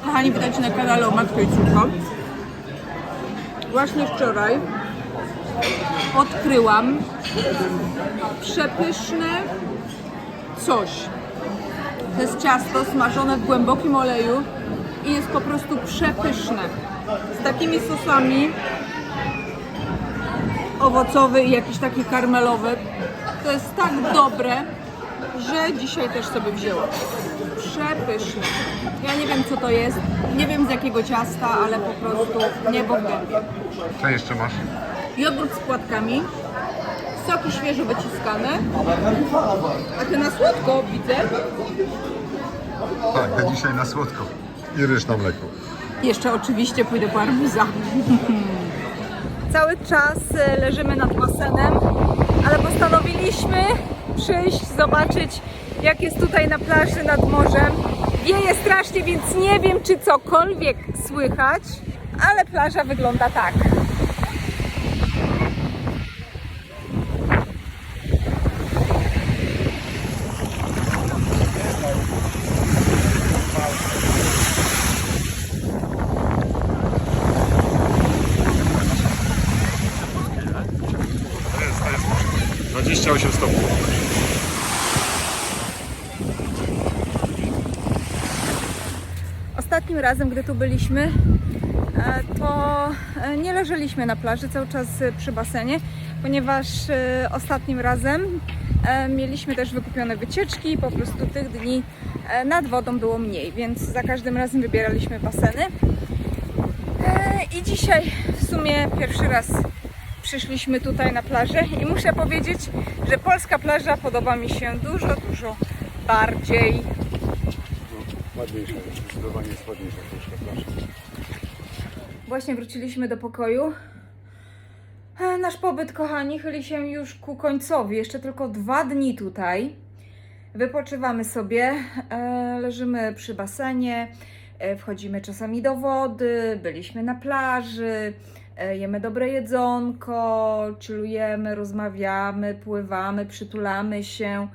kochani, widać na kanale o Matko i Córko. Właśnie wczoraj odkryłam przepyszne coś. To jest ciasto smażone w głębokim oleju i jest po prostu przepyszne. Z takimi sosami owocowy i jakiś taki karmelowy. To jest tak dobre, że dzisiaj też sobie wzięłam. Przepyszne. Ja nie wiem co to jest, nie wiem z jakiego ciasta, ale po prostu niebo w gębie. Co jeszcze masz? Jogurt z płatkami, soki świeżo wyciskane, a ty na słodko widzę. Tak, ja dzisiaj na słodko. I ryż na mleku. Jeszcze oczywiście pójdę po arbuza. Cały czas e, leżymy nad basenem, ale postanowiliśmy przyjść, zobaczyć jak jest tutaj na plaży nad morzem. Wieje strasznie, więc nie wiem czy cokolwiek słychać, ale plaża wygląda tak. To jest, to jest 28 stopni. Ostatnim razem, gdy tu byliśmy, e, to e, nie leżeliśmy na plaży, cały czas e, przy basenie, ponieważ ostatnim razem mieliśmy też wykupione wycieczki i po prostu tych dni nad wodą było mniej, więc za każdym razem wybieraliśmy baseny. I dzisiaj w sumie pierwszy raz przyszliśmy tutaj na plażę i muszę powiedzieć, że polska plaża podoba mi się dużo, dużo bardziej. Ładniejsza, zdecydowanie jest ładniejsza plaża. Właśnie wróciliśmy do pokoju. E, Nasz pobyt, kochani, chyli się już ku końcowi. Jeszcze tylko dwa dni tutaj. Wypoczywamy sobie, e, leżymy przy basenie, e, wchodzimy czasami do wody, byliśmy na plaży, jemy dobre jedzonko, chillujemy, rozmawiamy, pływamy, przytulamy się,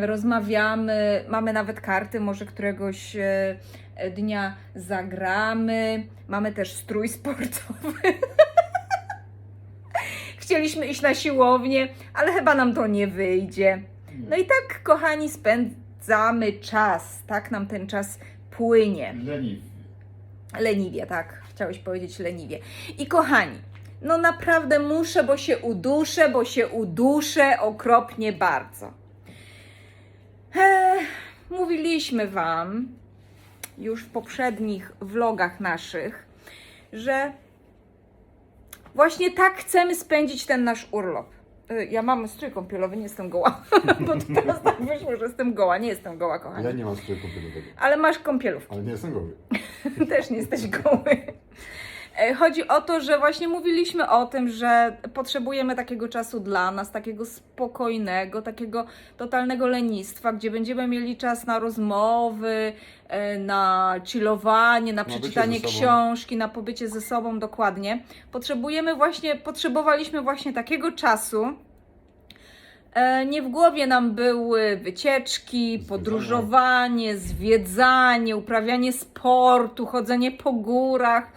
rozmawiamy, mamy nawet karty, może któregoś e, e, dnia zagramy, mamy też strój sportowy. Chcieliśmy iść na siłownię, ale chyba nam to nie wyjdzie. No i tak, kochani, spędzamy czas. Tak nam ten czas płynie. Leniw. Leniwie, tak. Chciałeś powiedzieć leniwie. I kochani, no naprawdę muszę, bo się uduszę, bo się uduszę okropnie bardzo. Mówiliśmy Wam już w poprzednich vlogach naszych, że właśnie tak chcemy spędzić ten nasz urlop. E, Ja mam strój kąpielowy, nie jestem goła. Bo to teraz tak wyszło, że jestem goła. Nie jestem goła, kochani. Ja nie mam swojego kąpielowego, Ale masz kąpielówki. ale nie jestem goły. Też nie jesteś goły. E, Chodzi o to, że właśnie mówiliśmy o tym, że potrzebujemy takiego czasu dla nas, takiego spokojnego, takiego totalnego lenistwa, gdzie będziemy mieli czas na rozmowy, e, na chillowanie, na przeczytanie książki, na pobycie ze sobą dokładnie. Potrzebujemy właśnie, potrzebowaliśmy właśnie takiego czasu. E, Nie w głowie nam były wycieczki, podróżowanie, zwiedzanie, uprawianie sportu, chodzenie po górach.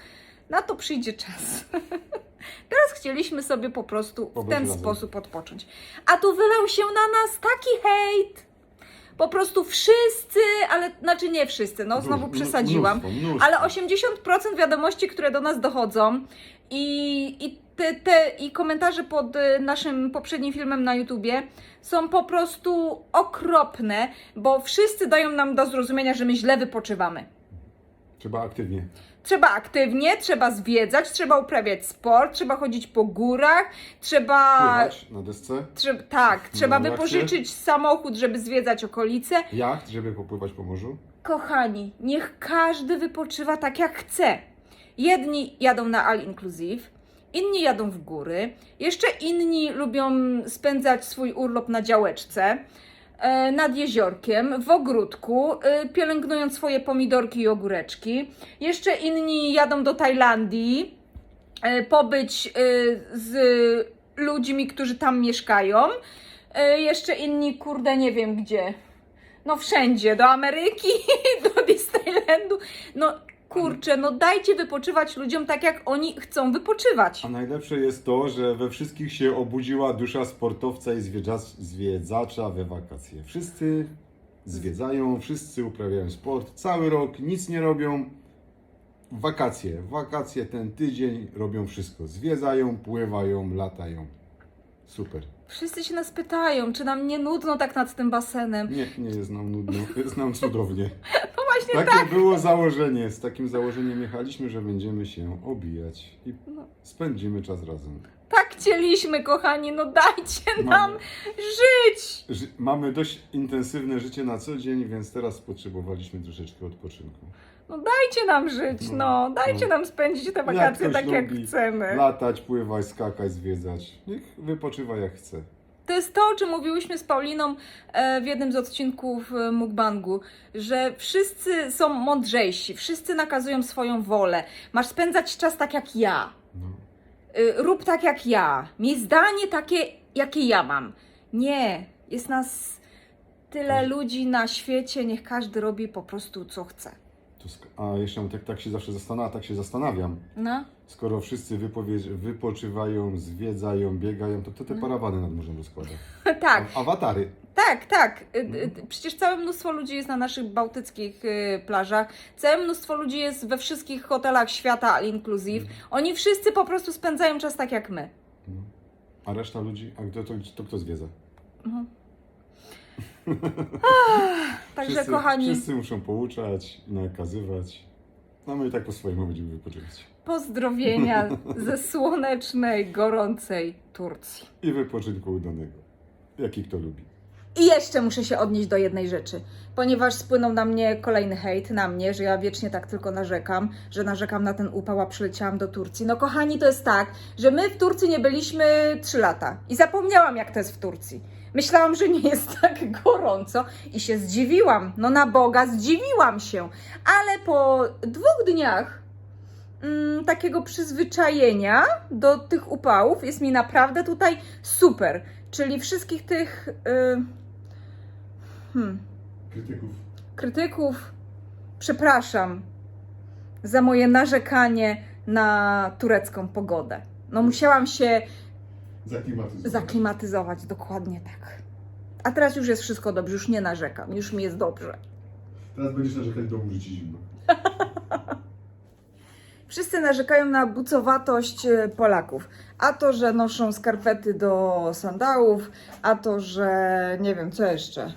Na to przyjdzie czas. Teraz chcieliśmy sobie po prostu w ten razem. sposób odpocząć. A tu wylał się na nas taki hejt. Po prostu wszyscy, ale znaczy nie wszyscy, no znowu przesadziłam, mnóstwo. ale 80% wiadomości, które do nas dochodzą i, i, te, te, i komentarze pod y, naszym poprzednim filmem na YouTubie są po prostu okropne, bo wszyscy dają nam do zrozumienia, że my źle wypoczywamy. Trzeba aktywnie. Trzeba aktywnie, trzeba zwiedzać, trzeba uprawiać sport, trzeba chodzić po górach, trzeba. Pływać na desce, Trzeba, tak, trzeba jachcie? wypożyczyć samochód, żeby zwiedzać okolice. jacht, żeby popływać po morzu. Kochani, niech każdy wypoczywa tak jak chce. Jedni jadą na all inclusive, inni jadą w góry, jeszcze inni lubią spędzać swój urlop na działeczce, nad jeziorkiem, w ogródku, e, pielęgnując swoje pomidorki i ogóreczki. Jeszcze inni jadą do Tajlandii, e, pobyć e, z ludźmi, którzy tam mieszkają. E, Jeszcze inni, kurde, nie wiem gdzie. No wszędzie, do Ameryki, do Disneylandu. No kurczę, no dajcie wypoczywać ludziom tak, jak oni chcą wypoczywać. A najlepsze jest to, że we wszystkich się obudziła dusza sportowca i zwiedza- zwiedzacza we wakacje. Wszyscy zwiedzają, wszyscy uprawiają sport, cały rok nic nie robią. Wakacje, wakacje ten tydzień robią wszystko. Zwiedzają, pływają, latają. Super. Wszyscy się nas pytają, czy nam nie nudno tak nad tym basenem. Nie, nie jest nam nudno, jest nam cudownie. No właśnie tak. Takie było założenie. Z takim założeniem jechaliśmy, że będziemy się obijać i No. spędzimy czas razem. Tak chcieliśmy, kochani, no dajcie nam Mamy, żyć. ży- mamy dość intensywne życie na co dzień, więc teraz potrzebowaliśmy troszeczkę odpoczynku. No dajcie nam żyć, no. Dajcie No. nam spędzić te wakacje ktoś tak, jak lubi chcemy. Latać, pływać, skakać, zwiedzać. Niech wypoczywa jak chce. To jest to, o czym mówiłyśmy z Pauliną e, w jednym z odcinków e, Mukbangu, że wszyscy są mądrzejsi, wszyscy nakazują swoją wolę. Masz spędzać czas tak jak ja. No. Y, Rób tak jak ja. Miej zdanie takie, jakie ja mam. Nie, jest nas tyle Każdy- ludzi na świecie, niech każdy robi po prostu co chce. A jeszcze tak, tak się zawsze zastanawiam, tak się zastanawiam. No, Skoro wszyscy wypowie- wypoczywają, zwiedzają, biegają, to kto te No. parawany nad morzem rozkłada? tak. A- Awatary. Tak, tak. Y, y, Mhm. Przecież całe mnóstwo ludzi jest na naszych bałtyckich y, plażach. Całe mnóstwo ludzi jest we wszystkich hotelach świata all inclusive. Mhm. Oni wszyscy po prostu spędzają czas tak jak my. No. A reszta ludzi? A kto, to, to kto zwiedza? Mhm. Także wszyscy, kochani, Wszyscy muszą pouczać, nakazywać. No my i tak po swojemu będziemy wypoczywać. pozdrowienia ze słonecznej, gorącej Turcji. I wypoczynku udanego. Jaki kto lubi. I jeszcze muszę się odnieść do jednej rzeczy, ponieważ spłynął na mnie kolejny hejt, na mnie, że ja wiecznie tak tylko narzekam, że narzekam na ten upał, a przyleciałam do Turcji. No kochani, to jest tak, że my w Turcji nie byliśmy 3 lata i zapomniałam jak to jest w Turcji. Myślałam, że nie jest tak gorąco i się zdziwiłam. No na Boga, zdziwiłam się. Ale po dwóch dniach mm, takiego przyzwyczajenia do tych upałów jest mi naprawdę tutaj super. Czyli wszystkich tych y, hmm, Krytyków. krytyków przepraszam za moje narzekanie na turecką pogodę. No musiałam się Zaklimatyzować. zaklimatyzować, dokładnie tak. A teraz już jest wszystko dobrze, już nie narzekam, już mi jest dobrze. Teraz będziesz narzekać w domu życie zimno. Wszyscy narzekają na bucowatość e, Polaków. A to, że noszą skarpety do sandałów, a to, że nie wiem co jeszcze,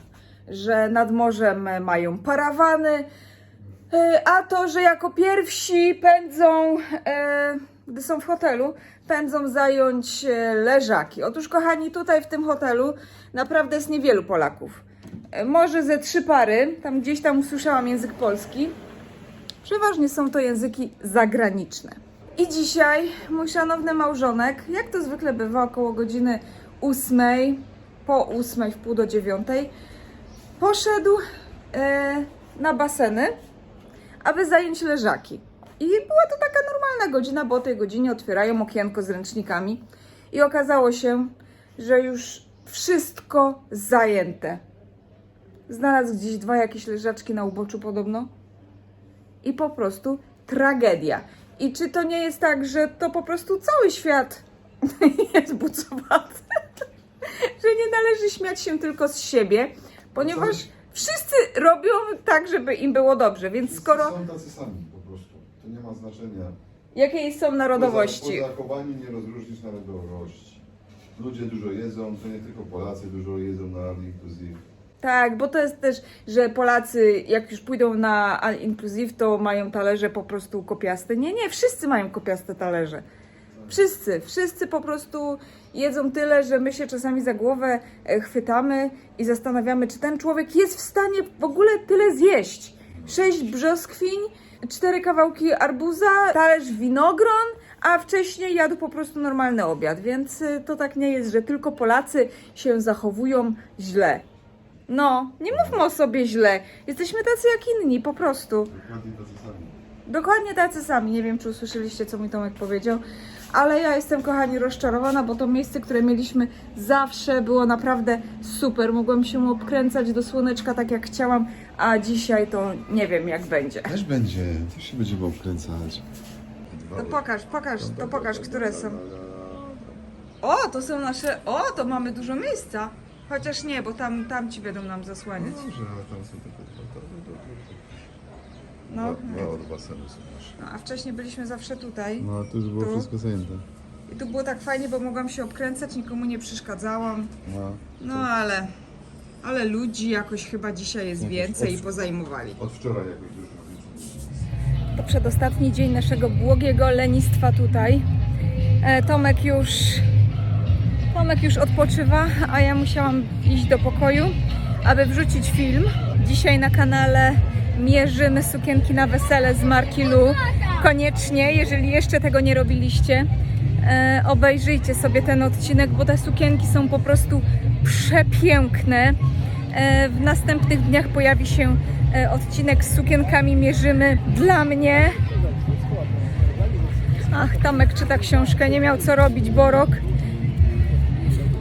że nad morzem mają parawany, e, a to, że jako pierwsi pędzą, e, gdy są w hotelu, pędzą zająć e, leżaki. Otóż, kochani, tutaj w tym hotelu naprawdę jest niewielu Polaków. Może ze trzy pary, tam gdzieś tam usłyszałam język polski. Przeważnie są to języki zagraniczne. I dzisiaj mój szanowny małżonek, jak to zwykle bywa, około godziny ósmej, po ósmej, w pół do dziewiątej, poszedł e, na baseny, aby zająć leżaki. I była to taka normalna godzina, bo o tej godzinie otwierają okienko z ręcznikami. I okazało się, że już wszystko zajęte. Znalazł gdzieś dwa jakieś leżaczki na uboczu podobno i po prostu tragedia. I czy to nie jest tak, że to po prostu cały świat jest bucowaty? że nie należy śmiać się tylko z siebie, ponieważ wszyscy robią tak, żeby im było dobrze. Więc skoro Są tacy sami po prostu. To nie ma znaczenia. jakiej są narodowości, Po zachowaniu nie rozróżnisz narodowości. Ludzie dużo jedzą, to nie tylko Polacy dużo jedzą na all inclusive. Tak, bo to jest też, że Polacy jak już pójdą na all inclusive, to mają talerze po prostu kopiaste. Nie, nie, wszyscy mają kopiaste talerze. Wszyscy, wszyscy po prostu jedzą tyle, że my się czasami za głowę e, chwytamy i zastanawiamy, czy ten człowiek jest w stanie w ogóle tyle zjeść. Sześć brzoskwiń, cztery kawałki arbuza, talerz winogron, a wcześniej jadł po prostu normalny obiad, więc y, to tak nie jest, że tylko Polacy się zachowują źle. No, nie mówmy o sobie źle. Jesteśmy tacy jak inni, po prostu. Dokładnie tacy sami. Dokładnie tacy sami. Nie wiem, czy usłyszeliście, co mi Tomek powiedział, ale ja jestem, kochani, rozczarowana, bo to miejsce, które mieliśmy zawsze było naprawdę super. Mogłam się obkręcać do słoneczka tak jak chciałam, a dzisiaj to nie wiem, jak będzie. Też będzie, też się będziemy obkręcać. To pokaż, pokaż, to pokaż, które są. O, to są nasze. O, to mamy dużo miejsca. Chociaż nie, bo tam, tam ci będą nam zasłaniać. Dobrze, ale tam są tylko No, dwa, dwa od basenu są nasze. no, a wcześniej byliśmy zawsze tutaj. No, a tu już było Tu? wszystko zajęte. I tu było tak fajnie, bo mogłam się obkręcać, nikomu nie przeszkadzałam. No, No ale. Ale ludzi jakoś chyba dzisiaj jest Jakoś więcej i pozajmowali. od wczoraj jakoś dużo więcej. To przedostatni dzień naszego błogiego lenistwa tutaj. E, Tomek już. Tomek już odpoczywa, a ja musiałam iść do pokoju, aby wrzucić film. Dzisiaj na kanale mierzymy sukienki na wesele z marki Lu. Koniecznie, jeżeli jeszcze tego nie robiliście, e, obejrzyjcie sobie ten odcinek, bo te sukienki są po prostu przepiękne. E, w następnych dniach pojawi się e, odcinek z sukienkami mierzymy dla mnie. Ach, Tomek czyta książkę, nie miał co robić, Borok,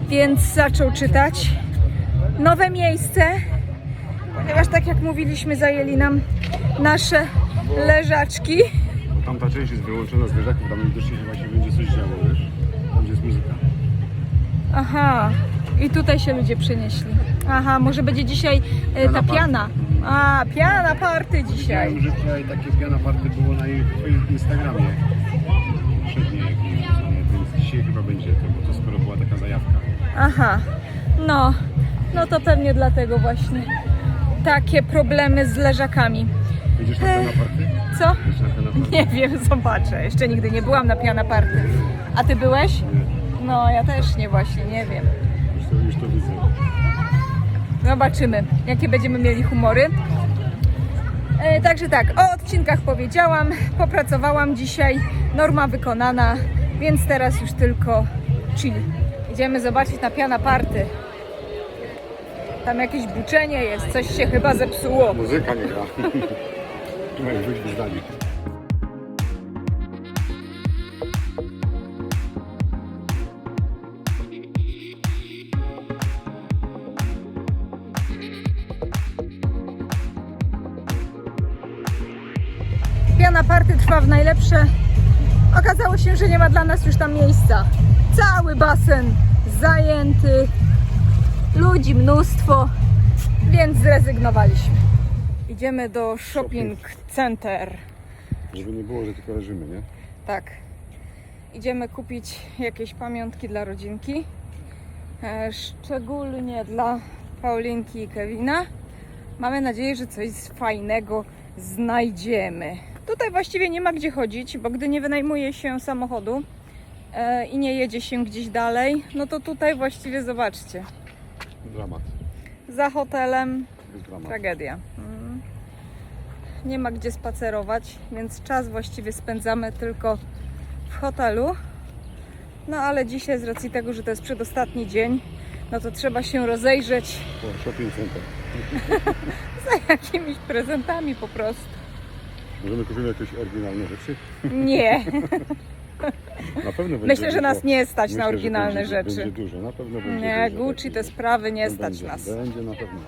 więc zaczął czytać. Nowe miejsce, ponieważ tak jak mówiliśmy, zajęli nam nasze leżaczki. Tamta część jest wyłączona z leżaków, tam widocznie się właśnie będzie coś działo, wiesz? Tam gdzie jest muzyka. Aha, i tutaj się ludzie przenieśli. Aha, może będzie dzisiaj e, ta Piana. A, piana party dzisiaj. Widziałem, że wczoraj takie piana party było na ich Instagramie. Przednie jakieś, więc dzisiaj chyba będzie to, bo to skoro była taka zajawka. Aha, no, no to pewnie dlatego właśnie takie problemy z leżakami. Będziesz na piana party? Co? Nie wiem, zobaczę. Jeszcze nigdy nie byłam na piana party. A ty byłeś? No, ja też nie właśnie, nie wiem. Już to, już to widzę. Zobaczymy, jakie będziemy mieli humory. E, także tak, o odcinkach powiedziałam, popracowałam dzisiaj, norma wykonana, więc teraz już tylko chill. Idziemy zobaczyć na piana party. Tam jakieś buczenie jest, coś się chyba zepsuło. Muzyka nie gra. Trzymaj, rzuć zdanie. Piana party trwa w najlepsze. Okazało się, że nie ma dla nas już tam miejsca. Cały basen zajęty, ludzi mnóstwo, więc zrezygnowaliśmy. Idziemy do shopping center. Żeby nie było, że tylko leżymy, nie? Tak. Idziemy kupić jakieś pamiątki dla rodzinki. E, Szczególnie dla Paulinki i Kevina. Mamy nadzieję, że coś fajnego znajdziemy. Tutaj właściwie nie ma gdzie chodzić, bo gdy nie wynajmuje się samochodu e, i nie jedzie się gdzieś dalej, no to tutaj właściwie zobaczcie. Dramat. Za hotelem Jest dramat. Tragedia. Mm. Nie ma gdzie spacerować, więc czas właściwie spędzamy tylko w hotelu. No ale dzisiaj z racji tego, że to jest przedostatni dzień, no to trzeba się rozejrzeć O, shopping center. za jakimiś prezentami po prostu. Możemy kupimy jakieś oryginalne rzeczy? Nie, Na pewno będzie myślę, że dużo. nas nie stać Myślę, na że oryginalne będzie, rzeczy. Będzie dużo, na pewno będzie Nie, dużo Gucci takich te rzeczy. sprawy nie No stać będzie, nas. Będzie na pewno.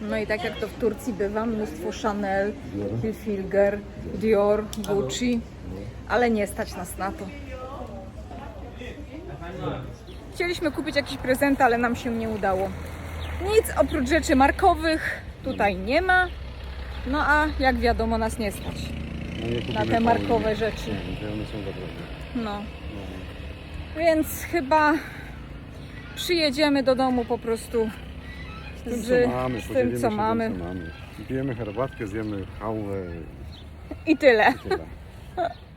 No i tak jak to w Turcji bywa, mnóstwo Chanel. Hilfiger, Dior, Gucci, ale nie stać nas na to. Chcieliśmy kupić jakiś prezent, ale nam się nie udało. Nic oprócz rzeczy markowych tutaj nie ma. No a jak wiadomo, nas nie stać No, nie kupimy te markowe rzeczy. Nie, to one są naprawdę. No. Więc chyba przyjedziemy do domu po prostu Z tym, z, co mamy, z tym, się co mamy. co mamy. Pijemy herbatkę, zjemy chałwę I tyle. i tyle.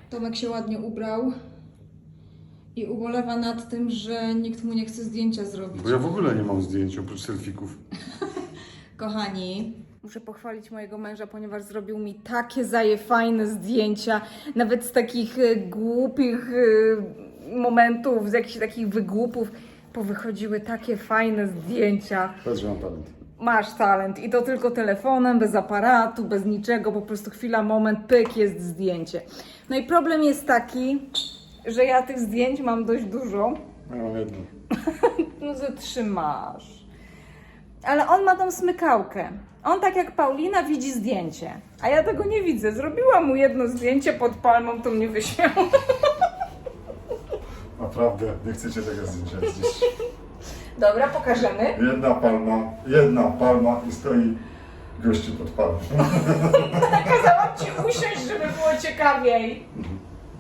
Tomek się ładnie ubrał i ubolewa nad tym, że nikt mu nie chce zdjęcia zrobić. Bo ja w ogóle nie mam zdjęć oprócz selfików. Kochani, muszę pochwalić mojego męża, ponieważ zrobił mi takie zaje fajne zdjęcia, nawet z takich e, głupich e, momentów, z jakichś takich wygłupów, powychodziły takie fajne zdjęcia. Że mam talent. masz talent i to tylko telefonem, bez aparatu, bez niczego, po prostu chwila, moment, pyk, jest zdjęcie. No i problem jest taki, że ja tych zdjęć mam dość dużo, Ja mam jedno. no zatrzymasz. Ale on ma tą smykałkę. On tak jak Paulina widzi zdjęcie, a ja tego nie widzę. Zrobiłam mu jedno zdjęcie pod palmą, to mnie wyśmiał. Naprawdę, nie chcecie tego zdjęcia zjeść. Dobra, pokażemy. Jedna palma, jedna palma i stoi gościu pod palmą. Kazałam ci usiąść, żeby było ciekawiej.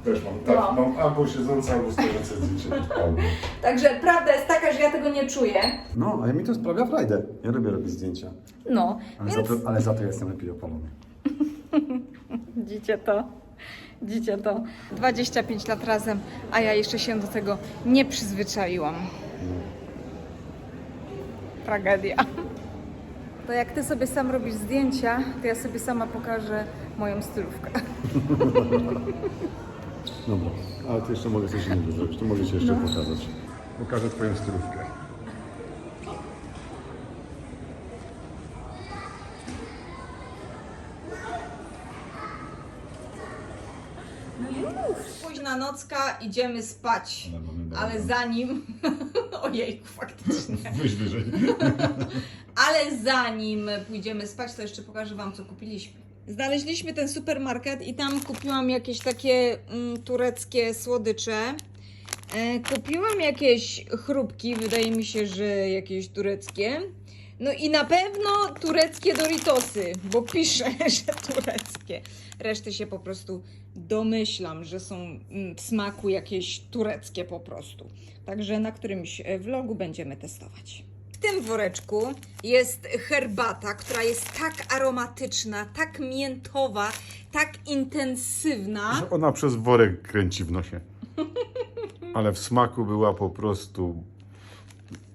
Też mam, tak, No. mam albo siedzące, albo stojące zdjęcie pod palmą. Także prawda jest taka, że ja tego nie czuję. No, ale mi to sprawia frajdę. Ja lubię robić zdjęcia. No, Ale, więc... za, to, ale za to jestem lepiej opalony. Dzicie to. Dzicie to. 25 lat razem, a ja jeszcze się do tego nie przyzwyczaiłam. Tragedia. To jak ty sobie sam robisz zdjęcia, to ja sobie sama pokażę moją stylówkę. Dobra, ale to jeszcze mogę coś innego zrobić. To mogę Ci jeszcze pokazać. Pokażę Twoją stylówkę. Późna nocka, idziemy spać. Ale zanim. Ojejku, faktycznie. Wyjść wyżej. Ale zanim pójdziemy spać, to jeszcze pokażę Wam, co kupiliśmy. Znaleźliśmy ten supermarket i tam kupiłam jakieś takie mm, tureckie słodycze. E, kupiłam jakieś chrupki, wydaje mi się, że jakieś tureckie. No i na pewno tureckie Doritosy, bo pisze, że tureckie. Reszty się po prostu domyślam, że są mm, w smaku jakieś tureckie po prostu. Także na którymś e, vlogu będziemy testować. W tym woreczku jest herbata, która jest tak aromatyczna, tak miętowa, tak intensywna. Że Ona przez worek kręci w nosie. Ale w smaku była po prostu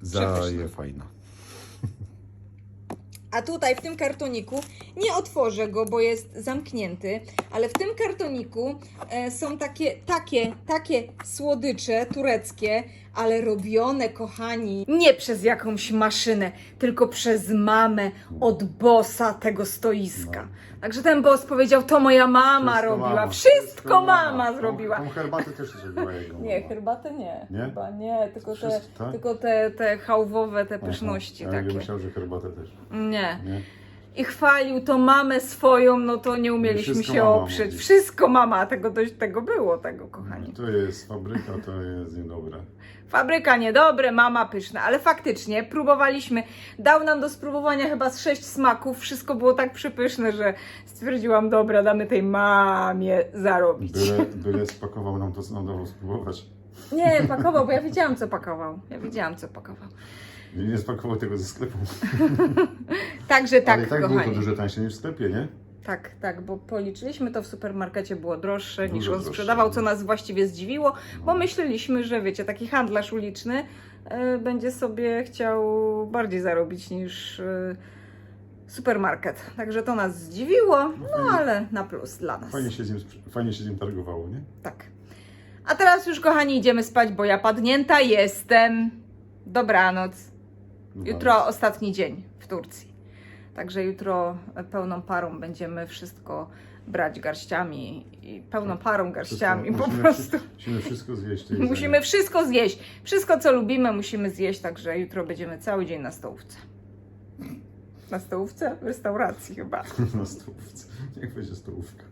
zaje fajna. A tutaj w tym kartoniku, nie otworzę go, bo jest zamknięty, ale w tym kartoniku e, są takie, takie, takie słodycze tureckie, ale robione, kochani, nie przez jakąś maszynę, tylko przez mamę od bossa tego stoiska. Także ten boss powiedział, to moja mama robiła, wszystko, mama, zrobiła. Tą, tą herbatę też zrobiła jego mama. Nie, herbatę nie. Nie? Chyba nie, tylko te, Wszystko, tak? tylko te, te chałwowe, te Aha. pyszności A ja takie. myślałem, że herbatę też. Nie. Nie? I chwalił to mamę swoją, no to nie umieliśmy Wszystko się mama oprzeć. mówi. Wszystko mama, tego dość tego było, tego kochani. To jest fabryka, to jest niedobre. Fabryka niedobre, mama pyszna, ale faktycznie próbowaliśmy. Dał nam do spróbowania chyba z sześć smaków. Wszystko było tak przypyszne, że stwierdziłam, dobra, damy tej mamie zarobić. Byle, byle spakował nam to, co nam dawał spróbować. Nie, pakował, bo ja wiedziałam, co pakował. Ja wiedziałam, co pakował. Nie spakował tego ze sklepu. Także tak, Ale i tak było kochani. to dużo tańsze niż w sklepie, nie? Tak, tak, bo policzyliśmy to w supermarkecie było droższe niż Dużo on droższe. sprzedawał, co nas właściwie zdziwiło, bo myśleliśmy, że wiecie, taki handlarz uliczny e, będzie sobie chciał bardziej zarobić niż e, supermarket. Także to nas zdziwiło, no ale na plus dla nas. Fajnie się z nim, sprz- fajnie się z nim targowało, nie? Tak. A teraz już, kochani, idziemy spać, bo ja padnięta jestem. Dobranoc. Jutro ostatni dzień w Turcji. Także jutro pełną parą będziemy wszystko brać garściami i pełną parą garściami po Musimy prostu. wszy- Musimy wszystko zjeść. tej Musimy wszystko zjeść. Wszystko, co lubimy, musimy zjeść, także jutro będziemy cały dzień na stołówce. Na stołówce? W restauracji chyba. Na stołówce. Niech będzie stołówka.